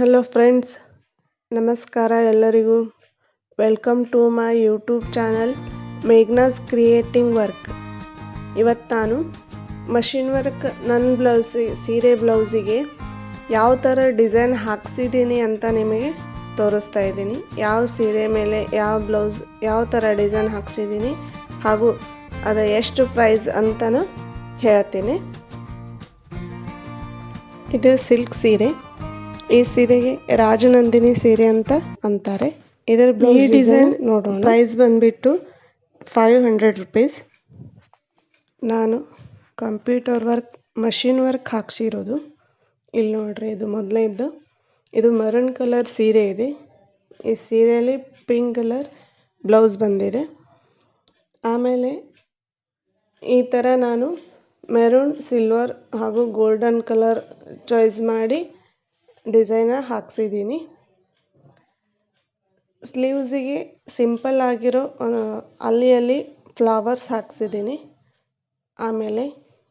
Hello friends ನಮಸ್ಕಾರ ಎಲ್ಲರಿಗೂ. Welcome to my YouTube channel Meghna's creating work ಇವತ್ತು ನಾನು ಮಷಿನ್ ವರ್ಕ್ ನನ್ನ ಬ್ಲೌಸ್ ಸೀರೆ ಬ್ಲೌಸಿಗೆ ಯಾವ ಥರ ಡಿಸೈನ್ ಹಾಕ್ಸಿದ್ದೀನಿ ಅಂತ ನಿಮಗೆ ತೋರಿಸ್ತಾ ಇದ್ದೀನಿ. ಯಾವ ಸೀರೆ ಮೇಲೆ ಯಾವ ಬ್ಲೌಸ್ ಯಾವ ಥರ ಡಿಸೈನ್ ಹಾಕ್ಸಿದ್ದೀನಿ ಹಾಗೂ ಅದು ಎಷ್ಟು ಪ್ರೈಸ್ ಅಂತಲೂ ಹೇಳ್ತೀನಿ. ಇದು ಸಿಲ್ಕ್ ಸೀರೆ. ಈ ಸೀರೆಗೆ ರಾಜನಂದಿನಿ ಸೀರೆ ಅಂತ ಅಂತಾರೆ. ಇದರ ಬ್ಲೌಸ್ ಡಿಸೈನ್ ನೋಡೋಣ. ಪ್ರೈಸ್ ಬಂದ್ಬಿಟ್ಟು ಫೈವ್ ಹಂಡ್ರೆಡ್ ರುಪೀಸ್ ನಾನು ಕಂಪ್ಯೂಟರ್ ವರ್ಕ್ ಮಷಿನ್ ವರ್ಕ್ ಹಾಕ್ಸಿರೋದು. ಇಲ್ಲಿ ನೋಡ್ರಿ ಇದು ಮೊದಲೇ ಇದ್ದು ಇದು ಮರನ್ ಕಲರ್ ಸೀರೆ ಇದೆ. ಈ ಸೀರೆಯಲ್ಲಿ ಪಿಂಕ್ ಕಲರ್ ಬ್ಲೌಸ್ ಬಂದಿದೆ. ಆಮೇಲೆ ಈ ಥರ ನಾನು ಮೆರೂನ್ ಸಿಲ್ವರ್ ಹಾಗೂ ಗೋಲ್ಡನ್ ಕಲರ್ ಚಾಯ್ಸ್ ಮಾಡಿ ಡಿಸೈನ ಹಾಕ್ಸಿದ್ದೀನಿ. ಸ್ಲೀವ್ಸಿಗೆ ಸಿಂಪಲ್ ಆಗಿರೋ ಅಲ್ಲಿ ಅಲ್ಲಿ ಫ್ಲವರ್ಸ್ ಹಾಕ್ಸಿದ್ದೀನಿ. ಆಮೇಲೆ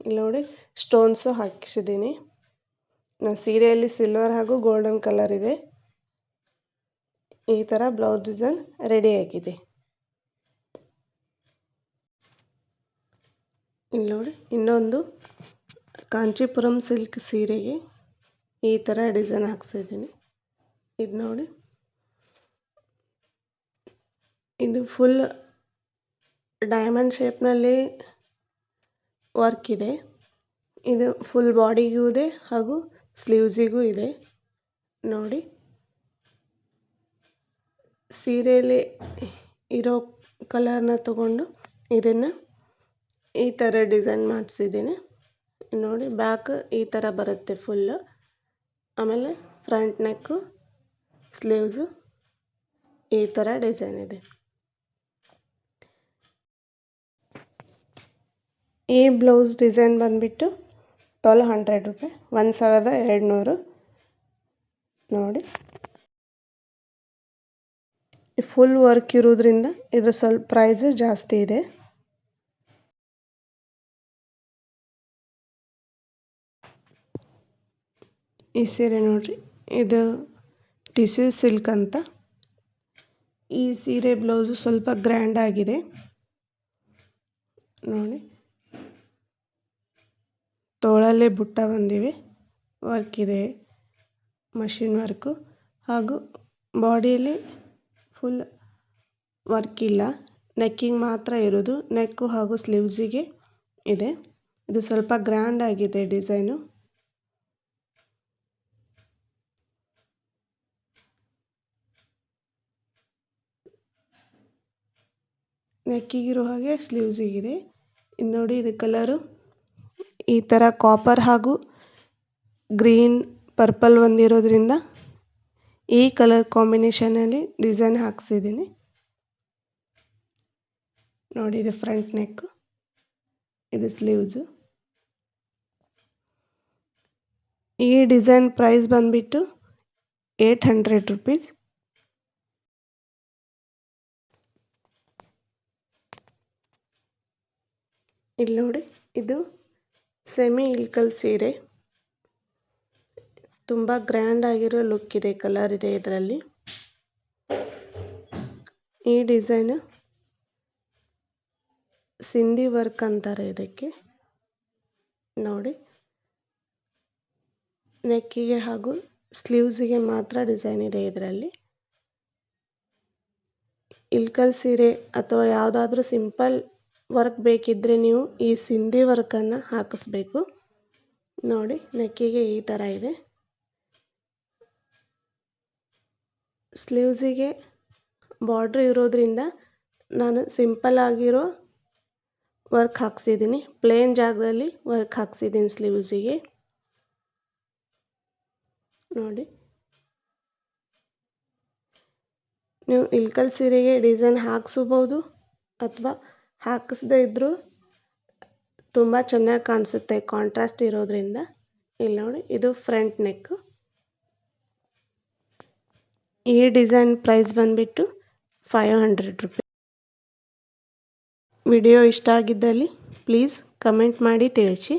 ಇಲ್ಲಿ ನೋಡಿ ಸ್ಟೋನ್ಸು ಹಾಕಿಸಿದ್ದೀನಿ. ನನ್ನ ಸೀರೆಯಲ್ಲಿ ಸಿಲ್ವರ್ ಹಾಗೂ ಗೋಲ್ಡನ್ ಕಲರ್ ಇದೆ. ಈ ಥರ ಬ್ಲೌಸ್ ಡಿಸೈನ್ ರೆಡಿಯಾಗಿದೆ ಇಲ್ಲಿ ನೋಡಿ ಇನ್ನೊಂದು ಕಾಂಚೀಪುರಂ ಸಿಲ್ಕ್ ಸೀರೆಗೆ ಈ ಥರ ಡಿಸೈನ್ ಹಾಕ್ಸಿದ್ದೀನಿ ಇದು ನೋಡಿ. ಇದು ಫುಲ್ ಡೈಮಂಡ್ ಶೇಪ್ನಲ್ಲಿ ವರ್ಕ್ ಇದೆ. ಇದು ಫುಲ್ ಬಾಡಿಗೂ ಇದೆ ಹಾಗೂ ಸ್ಲೀವ್ಸಿಗೂ ಇದೆ. ನೋಡಿ. ಸೀರೆಯಲ್ಲಿ ಇರೋ ಕಲರ್ನ ತಗೊಂಡು ಇದನ್ನು ಈ ಥರ ಡಿಸೈನ್ ಮಾಡಿಸಿದ್ದೀನಿ. ನೋಡಿ ಬ್ಯಾಕ್ ಈ ಥರ ಬರುತ್ತೆ ಫುಲ್ಲು ಆಮೇಲೆ ಫ್ರಂಟ್ ನೆಕ್ಕು ಸ್ಲೀವ್ಸು ಈ ಥರ ಡಿಸೈನ್ ಇದೆ. ಈ ಬ್ಲೌಸ್ ಡಿಸೈನ್ ಬಂದುಬಿಟ್ಟು ಟ್ವೆಲ್ ಹಂಡ್ರೆಡ್ ರೂಪಾಯಿ, ಒಂದು ಸಾವಿರದ ಎರಡುನೂರು. ನೋಡಿ. ಫುಲ್ ವರ್ಕ್ ಇರೋದ್ರಿಂದ ಇದ್ರ ಸ್ವಲ್ಪ ಪ್ರೈಸು ಜಾಸ್ತಿ ಇದೆ. ಈ ಸೀರೆ ನೋಡ್ರಿ, ಇದು ಟಿಶ್ಯೂ ಸಿಲ್ಕ್ ಅಂತ. ಈ ಸೀರೆ ಬ್ಲೌಸು ಸ್ವಲ್ಪ ಗ್ರ್ಯಾಂಡ್ ಆಗಿದೆ. ನೋಡಿ. ತೋಳಲ್ಲೇ ಬುಟ್ಟ ಬಂದಿವೆ. ವರ್ಕ್ ಇದೆ. ಮಷಿನ್ ವರ್ಕು ಹಾಗೂ ಬಾಡಿಯಲ್ಲಿ ಫುಲ್ ವರ್ಕ್ ಇಲ್ಲ. ನೆಕ್ಕಿಂಗ್ ಮಾತ್ರ ಇರೋದು. ನೆಕ್ಕು ಹಾಗೂ ಸ್ಲೀವ್ಸಿಗೆ ಇದೆ. ಇದು ಸ್ವಲ್ಪ ಗ್ರ್ಯಾಂಡ್ ಆಗಿದೆ ಡಿಸೈನು ನೆಕ್ಕಿಗಿರೋ ಹಾಗೆ ಸ್ಲೀವ್ಸಿಗಿದೆ ಇದು. ನೋಡಿ ಇದು ಕಲರು ಈ ಥರ ಕಾಪರ್ ಹಾಗೂ ಗ್ರೀನ್ ಪರ್ಪಲ್ ಹೊಂದಿರೋದ್ರಿಂದ ಈ ಕಲರ್ ಕಾಂಬಿನೇಷನಲ್ಲಿ ಡಿಸೈನ್ ಹಾಕ್ಸಿದ್ದೀನಿ. ನೋಡಿ ಇದು ಫ್ರಂಟ್ ನೆಕ್ ಇದು ಸ್ಲೀವ್ಸು ಈ ಡಿಸೈನ್ ಪ್ರೈಸ್ ಬಂದುಬಿಟ್ಟು ಏಟ್ ಹಂಡ್ರೆಡ್ ರುಪೀಸ್ ಇಲ್ಲಿ ನೋಡಿ, ಇದು ಸೆಮಿ ಇಲ್ಕಲ್ ಸೀರೆ. ತುಂಬ ಗ್ರ್ಯಾಂಡ್ ಆಗಿರೋ ಲುಕ್ ಇದೆ ಕಲರ್ ಇದೆ ಇದರಲ್ಲಿ. ಈ ಡಿಸೈನ್ ಸಿಂಧಿ ವರ್ಕ್ ಅಂತಾರೆ ಇದಕ್ಕೆ. ನೋಡಿ ನೆಕ್ಕಿಗೆ ಹಾಗೂ ಸ್ಲೀವ್ಸಿಗೆ ಮಾತ್ರ ಡಿಸೈನ್ ಇದೆ ಇದರಲ್ಲಿ. ಇಲ್ಕಲ್ ಸೀರೆ ಅಥವಾ ಯಾವುದಾದ್ರೂ ಸಿಂಪಲ್ ವರ್ಕ್ ಬೇಕಿದ್ದರೆ ನೀವು ಈ ಸಿಂಧಿ ವರ್ಕನ್ನು ಹಾಕಿಸ್ಬೇಕು. ನೋಡಿ, ನೆಕ್ಕಿಗೆ ಈ ಥರ ಇದೆ. ಸ್ಲೀವ್ಸಿಗೆ ಬಾರ್ಡ್ರ್ ಇರೋದ್ರಿಂದ ನಾನು ಸಿಂಪಲ್ ಆಗಿರೋ ವರ್ಕ್ ಹಾಕ್ಸಿದ್ದೀನಿ. ಪ್ಲೇನ್ ಜಾಗದಲ್ಲಿ ವರ್ಕ್ ಹಾಕ್ಸಿದ್ದೀನಿ ಸ್ಲೀವ್ಸಿಗೆ. ನೋಡಿ. ನೀವು ಇಲ್ಕಲ್ ಸೀರೆಗೆ ಡಿಸೈನ್ ಹಾಕ್ಸ್ಬೋದು ಅಥವಾ ಹಾಕಿಸ್ದೇ ಇದ್ದರೂ ತುಂಬ ಚೆನ್ನಾಗಿ ಕಾಣಿಸುತ್ತೆ. ಕಾಂಟ್ರಾಸ್ಟ್ ಇರೋದ್ರಿಂದ. ಇಲ್ಲಿ ನೋಡಿ, ಇದು ಫ್ರಂಟ್ ನೆಕ್ಕು ಈ ಡಿಸೈನ್ ಪ್ರೈಸ್ ಬಂದುಬಿಟ್ಟು ಫೈವ್ ಹಂಡ್ರೆಡ್ ರುಪೀಸ್ ವಿಡಿಯೋ ಇಷ್ಟ ಆಗಿದ್ದಲ್ಲಿ ಪ್ಲೀಸ್ ಕಮೆಂಟ್ ಮಾಡಿ ತಿಳಿಸಿ.